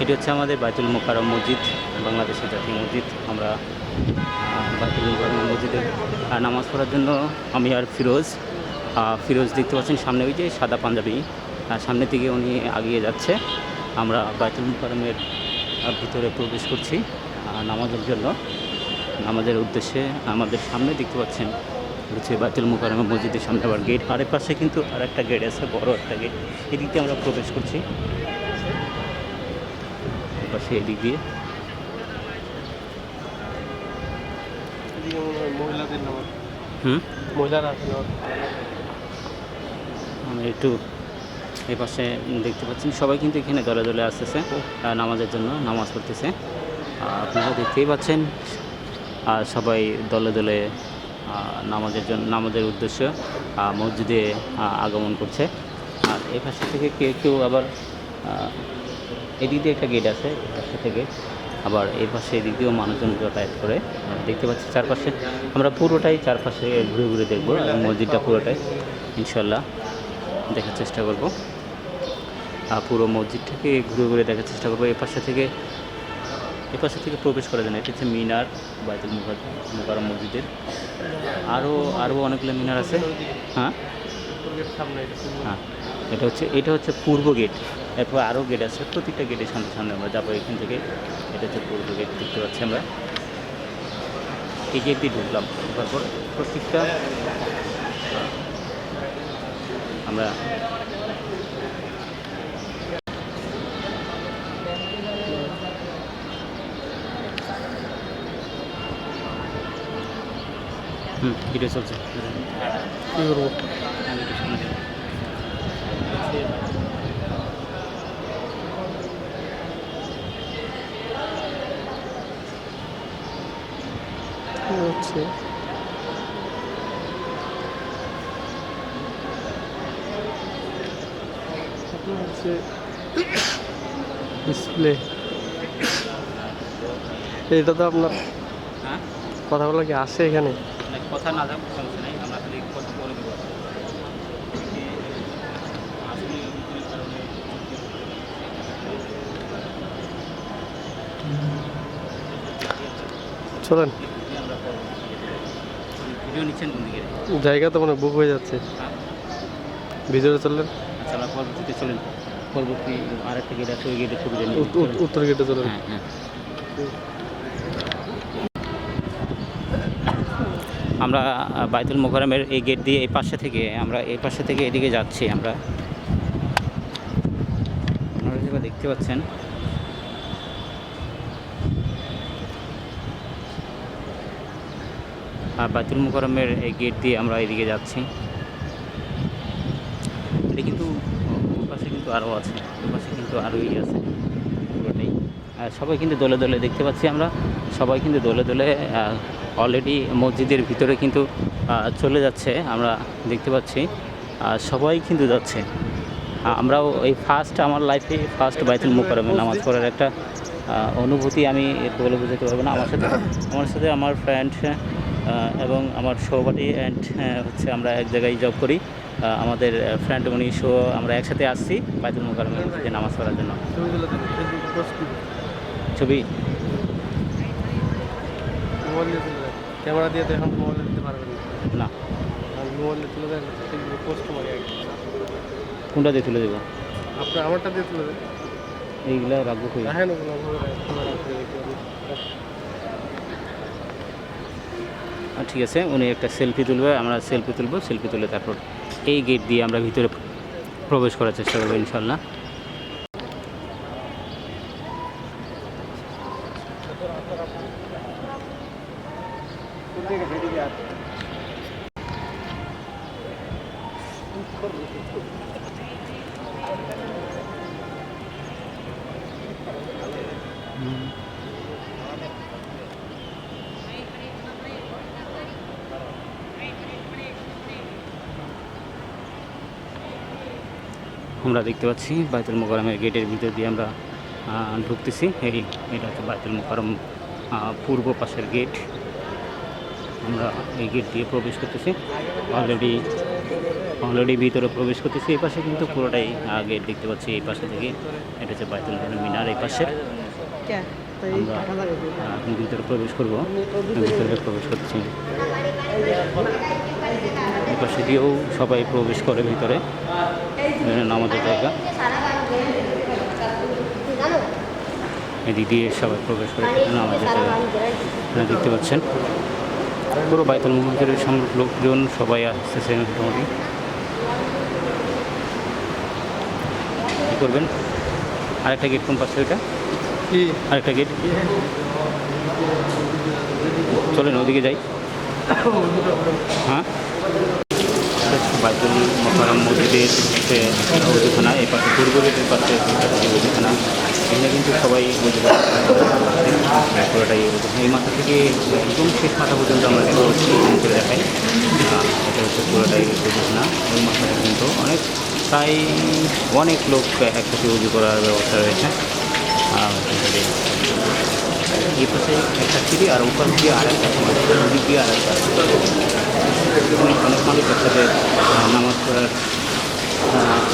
এটি হচ্ছে আমাদের বাইতুল মোকারম মসজিদ বাংলাদেশের জাতীয় মসজিদ। আমরা বাইতুল মোকারম মসজিদে নামাজ পড়ার জন্য আমি আর ফিরোজ। ফিরোজ দেখতে পাচ্ছেন সামনে ওই যে সাদা পাঞ্জাবি। আহ, সামনের দিকে উনি আগিয়ে যাচ্ছে। আমরা বাইতুল মোকারমের ভিতরে প্রবেশ করছি নামাজের জন্য। নামাজের উদ্দেশ্যে আমাদের সামনে দেখতে পাচ্ছেন হচ্ছে বাইতুল মোকারমা মসজিদের সামনে আবার গেট আরেক পাশে কিন্তু আর একটা গেট আছে, বড় একটা গেট এদিক দিয়ে আমরা প্রবেশ করছি। পাশে এদিক দিয়ে। আমি একটু এই পাশে দেখতে পাচ্ছেন, সবাই কিন্তু এখানে দলে দলে আসতেছে নামাজের জন্য, নামাজ পড়তেছে। আপনারা দেখতেই পাচ্ছেন আর সবাই দলে দলে নামাজের জন্য নামাজের উদ্দেশ্য মসজিদে আগমন করছে। আর এই পাশে থেকে কেউ কেউ আবার এদিক দিয়ে একটা গেট আছে পাশে থেকে আবার এই পাশে এদিক দিয়েও মানুষজন যাতায়াত করে। দেখতে পাচ্ছি চারপাশে, আমরা পুরোটাই চারপাশে ঘুরে ঘুরে দেখব এবং মসজিদটা পুরোটাই, ইনশাল্লাহ দেখার চেষ্টা করব। পুরো মসজিদটাকে ঘুরে ঘুরে দেখার চেষ্টা করব। এই পাশে থেকে এ পাশে থেকে প্রবেশ করা যায় না। এটা হচ্ছে মিনার, বাইতুল মুকার মুকারম মসজিদের। আরও আরও অনেকগুলো মিনার আছে। হ্যাঁ? হ্যাঁ। এটা হচ্ছে এটা হচ্ছে পূর্ব গেট। এরপর আরও গেট আছে, প্রতিটা গেটের সামনে সামনে আমরা যাব এখান থেকে। এটা হচ্ছে পূর্ব গেট, দেখতে পাচ্ছি আমরা। এই গেট দিয়ে ঢুকলাম। তারপর প্রত্যেকটা আমরা হুম ভিডিও চলছে। কী করব। হচ্ছে? আপনার হচ্ছে? ডিসপ্লে এটা তো আপনার হ্যাঁ? কথা বলা কি আসে এখানে? কথা না যাক সমস্যা নেই আমরা খালি কথা বলে দেবো চলেন। ভিডিও নিচ্ছেন কোন দিকে? জায়গা তো মানে বুক হয়ে যাচ্ছে। হ্যাঁ। ভিতরে চললেন? আচ্ছা আমরা পরবর্তীতে চলেন। পরবর্তী আরেকটা গেট আছে ওই গেটে ছবি উত্তর গেটে চলেন। হ্যাঁ হ্যাঁ। আমরা বাইতুল মোকারমের এই গেট দিয়ে এই পাশে থেকে আমরা এই পাশে থেকে এদিকে যাচ্ছি আমরা। আপনারা যেটা দেখতে পাচ্ছেন আর বাইতুল মোকারমের এই গেট দিয়ে আমরা এদিকে যাচ্ছি। এটা কিন্তু পাশে কিন্তু আরও আছে পাশে কিন্তু আরও ইয়ে আছে, পুরোটাই। সবাই কিন্তু দলে দলে দেখতে পাচ্ছি আমরা, সবাই কিন্তু দলে দলে অলরেডি মসজিদের ভিতরে কিন্তু চলে যাচ্ছে, আমরা দেখতে পাচ্ছি। আর সবাই কিন্তু যাচ্ছে। আমরাও এই ফার্স্ট আমার লাইফে ফার্স্ট বাইতুল মুকারমে নামাজ পড়ার একটা অনুভূতি আমি বলে বোঝাতে পারব না। আমার সাথে আমার সাথে আমার ফ্রেন্ড এবং আমার সহপাঠী অ্যান্ড হচ্ছে আমরা এক জায়গায় জব করি। আমাদের ফ্রেন্ড উনি শো আমরা একসাথে আসছি বাইতুল মুকারমে মসজিদে নামাজ পড়ার জন্য। ছবি? ক্যামেরা দিয়ে তো এখন মোবাইলে দিতে পারবেন না। না। আর মোবাইলে তুলে দেন ফেসবুকে পোস্ট মারি আগে কোনটা দিয়ে তুলে দেবো আপনার আমারটা দিয়ে তুলে দেন এইগুলা রাখব কই? ওগুলো দেখতে ঠিক আছে উনি একটা সেলফি তুলবে আমরা সেলফি তুলবো সেলফি তুলে তারপর এই গেট দিয়ে আমরা ভিতরে প্রবেশ করার চেষ্টা করব ইনশাল্লাহ। আমরা দেখতে পাচ্ছি বাইতুল মোকারমের গেটের ভিতর দিয়ে আমরা ঢুকতেছি। এই, এটা হচ্ছে বাইতুল মোকারম পূর্ব পাশের গেট। আমরা এই গেট দিয়ে প্রবেশ করতেছি। অলরেডি অলরেডি ভিতরে প্রবেশ করতেছি। এই পাশে কিন্তু পুরোটাই গেট দেখতে পাচ্ছি। এই পাশে থেকে এটা হচ্ছে বাইতুল মিনার এই পাশে। আমরা ভিতরে প্রবেশ করব। ভিতরে প্রবেশ করছি। এই পাশে দিয়েও সবাই প্রবেশ করে ভিতরে। নামাজের জায়গা। এদিক দিয়ে সবাই প্রবেশ করে নামাজের জায়গা। দেখতে পাচ্ছেন। পুরো বাইতুল সব লোকজন সবাই আসতেছে মোটামুটি কী করবেন আরেকটা গেট কোন পাশে ওইটা আরেকটা গেট চলেন ওদিকে যাই হ্যাঁ বাইতুল মোকারম মসজিদের হচ্ছে এই পাশে পূর্ব গেটের পাশে অজুখানা এখানে কিন্তু সবাই অজু করে। পুরোটাই এই মাথা থেকে একদম শেষ মাথা পর্যন্ত আমরা zoom করে দেখাই। এটা হচ্ছে পুরোটাই না। ওই মাথাটা কিন্তু অনেক প্রায় অনেক লোক একসাথে উজু করার ব্যবস্থা রয়েছে। এই পাশে একটা সিঁড়ি আর ওপাশ দিয়ে আর একটা ওদিক দিয়ে আর একটা অনেক অনেক মানুষ একসাথে নামাজ পড়ার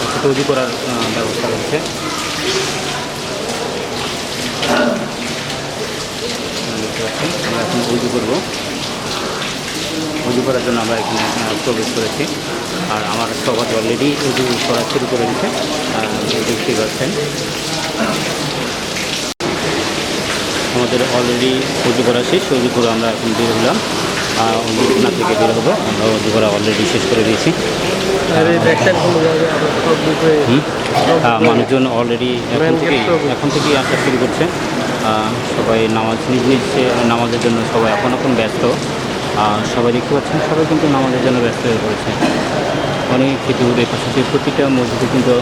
একসাথে উজু করার ব্যবস্থা রয়েছে। দেখতে পাচ্ছেন আমরা এখন উজু করব। উজু করার জন্য আমরা এখানে প্রবেশ করেছি। আর আমার সবাই অলরেডি উজু করা শুরু করে দিচ্ছে আহ, দেখতেই পাচ্ছেন আমাদের অলরেডি উজু করা শেষ। উজু করে আমরা এখন বের হলাম। না থেকে বের হব। আমরা উজু করা অলরেডি শেষ করে দিয়েছি। মানুষজন অলরেডি এখন gate এখন থেকেই আসা শুরু করছে। সবাই নামাজ নিজ নিজ নামাজের জন্য সবাই এখন এখন ব্যস্ত। সবাই দেখতে পাচ্ছেন, সবাই কিন্তু নামাজের জন্য ব্যস্ত হয়ে পড়েছে। অনেক কিছু পাশাপাশি প্রতিটা মসজিদে কিন্তু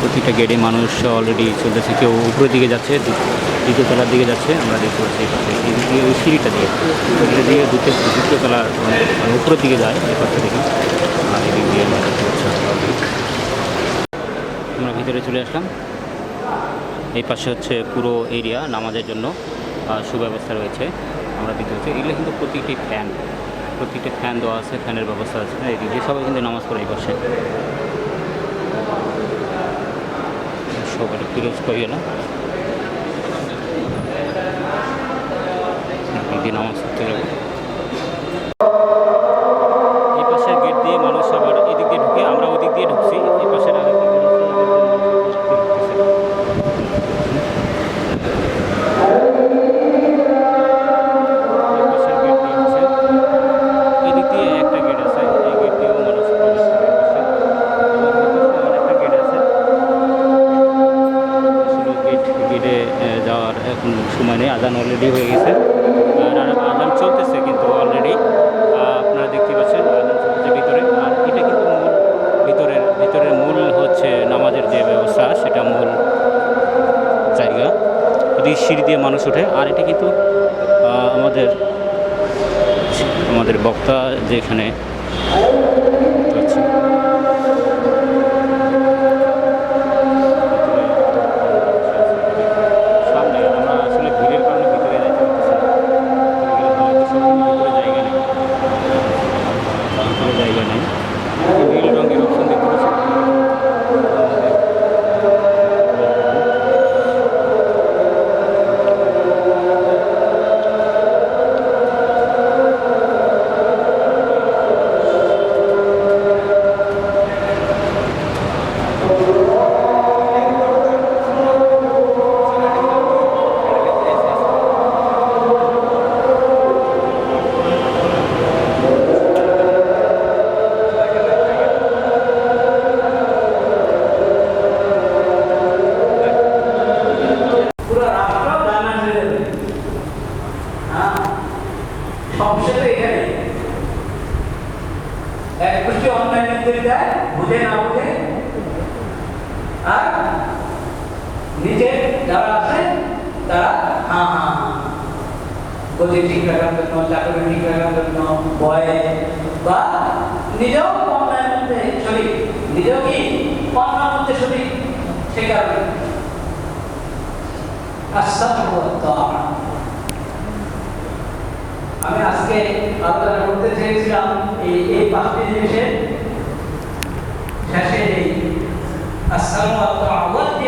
প্রতিটা গেটে মানুষ অলরেডি চলতেছে। কেউ উপরের দিকে যাচ্ছে দ্বিতীয় তলার দিকে যাচ্ছে। আমরা দেখতে পাচ্ছি এই পাশে, এই দিকে ওই সিঁড়িটা দিয়ে। সিঁড়িটা দিয়ে দ্বিতীয় দ্বিতীয় তলার উপরের দিকে যায়, এই পাশে থেকে আর এদিক দিয়ে আমরা দেখতে পাচ্ছি। আমরা ভিতরে চলে আসলাম। এই পাশে হচ্ছে পুরো এরিয়া নামাজের জন্য সুব্যবস্থা রয়েছে। আমরা দেখতে পাচ্ছি, এগুলো কিন্তু প্রতিটি ফ্যান প্রতিটি ফ্যান দেওয়া আছে, ফ্যানের ব্যবস্থা আছে। এই দিকে সবাই কিন্তু নামাজ পড়ে এই পাশে। সবাই ক্লোজ করে গেলাম এদিক দিয়ে নামাজ পড়তে যাব। এদিকে সিঁড়ি দিয়ে মানুষ ওঠে। আর এটা কিন্তু আমাদের আমাদের বক্তা যেখানে এক গোষ্ঠী অনলাইনে দিয়ে? বুঝে না বুঝে আর নিজে যারা আছে, তারা হ্যাঁ হ্যাঁ ঠিক রাখার জন্য চাকরি ঠিক রাখার জন্য ভয়ে। বা নিজেও অনলাইনের মধ্যে শরীর নিজেও কি অন্যের মধ্যে শরীর সে কারণে। আমি আজকে আলোচনা করতে চেয়েছিলাম الايه فاست ديشن شاشه دي الصلاه والتعوذ